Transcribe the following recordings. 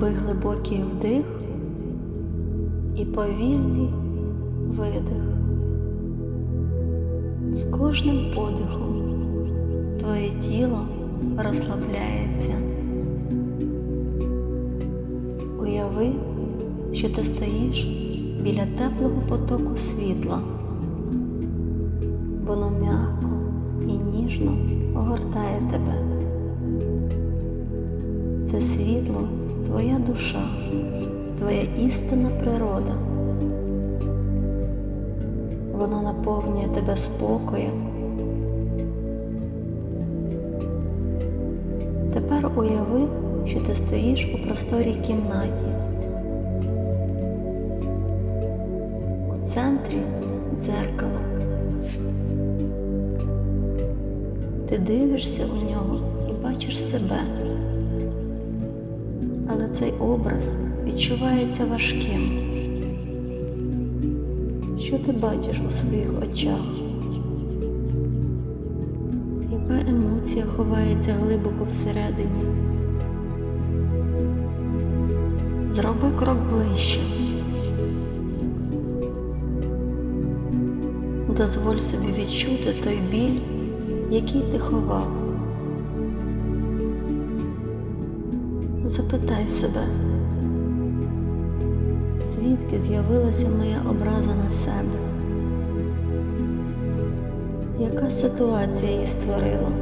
Зроби глибокий вдих і повільний видих. З кожним подихом твоє тіло розслабляється. Уяви, що ти стоїш біля теплого потоку світла. Воно м'яко і ніжно огортає тебе. Це світло твоя душа, твоя істинна природа. Воно наповнює тебе спокоєм. Тепер уяви, що ти стоїш у просторій кімнаті. У центрі дзеркало. Ти дивишся у нього і бачиш себе. Цей образ відчувається важким. Що ти бачиш у своїх очах? Яка емоція ховається глибоко всередині? Зроби крок ближче. Дозволь собі відчути той біль, який ти ховав. Запитай себе, звідки з'явилася моя образа на себе? Яка ситуація її створила?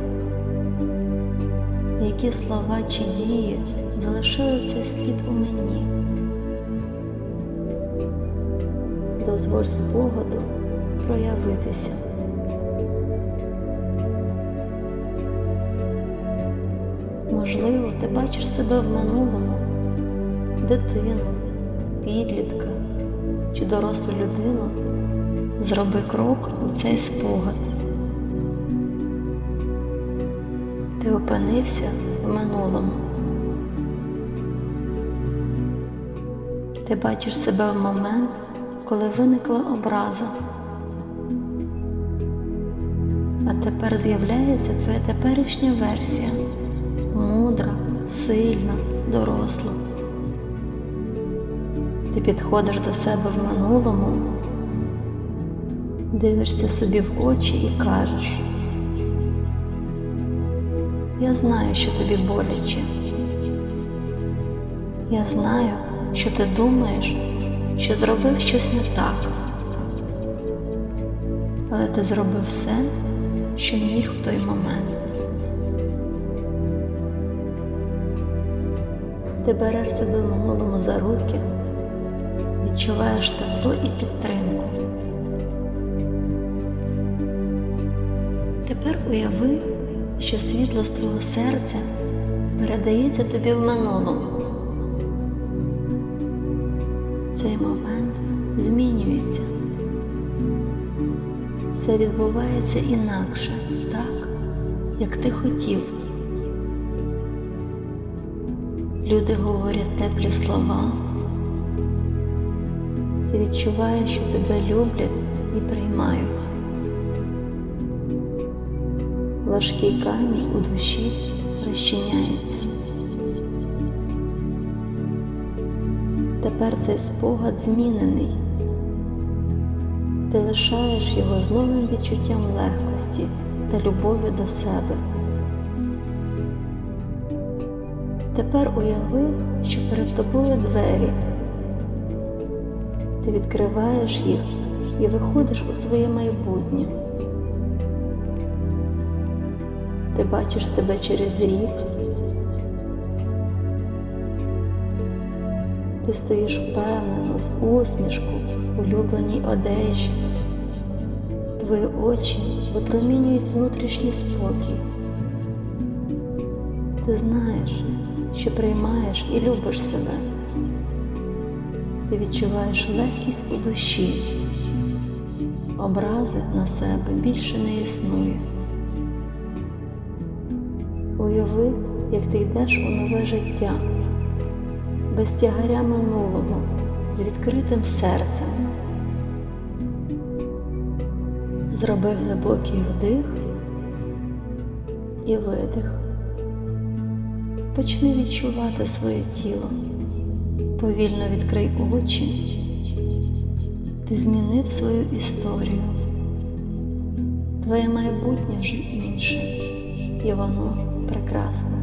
Які слова чи дії залишили цей слід у мені? Дозволь спогаду проявитися. Можливо, ти бачиш себе в минулому, дитину, підлітка чи дорослу людину. Зроби крок у цей спогад. Ти опинився в минулому. Ти бачиш себе в момент, коли виникла образа. А тепер з'являється твоя теперішня версія мудра, сильна, доросла. Ти підходиш до себе в минулому, дивишся собі в очі і кажеш, я знаю, що тобі боляче. Я знаю, що ти думаєш, що зробив щось не так. Але ти зробив все, що міг в той момент. Ти береш себе в минулому за руки, відчуваєш тепло і підтримку. Тепер уяви, що світло з твого серця передається тобі в минулому. Цей момент змінюється. Все відбувається інакше, так, як ти хотів. Люди говорять теплі слова. Ти відчуваєш, що тебе люблять і приймають. Важкий камінь у душі розчиняється. Тепер цей спогад змінений. Ти лишаєш його з новим відчуттям легкості та любові до себе. Тепер уяви, що перед тобою двері. Ти відкриваєш їх і виходиш у своє майбутнє. Ти бачиш себе через рік. Ти стоїш впевнено з усмішкою в улюбленій одежі. Твої очі випромінюють внутрішній спокій. Ти знаєш, що приймаєш і любиш себе. Ти відчуваєш легкість у душі. Образи на себе більше не існує. Уяви, як ти йдеш у нове життя, без тягаря минулого, з відкритим серцем. Зроби глибокий вдих і видих. Почни відчувати своє тіло. Повільно відкрий очі. Ти змінив свою історію. Твоє майбутнє вже інше, і воно прекрасне.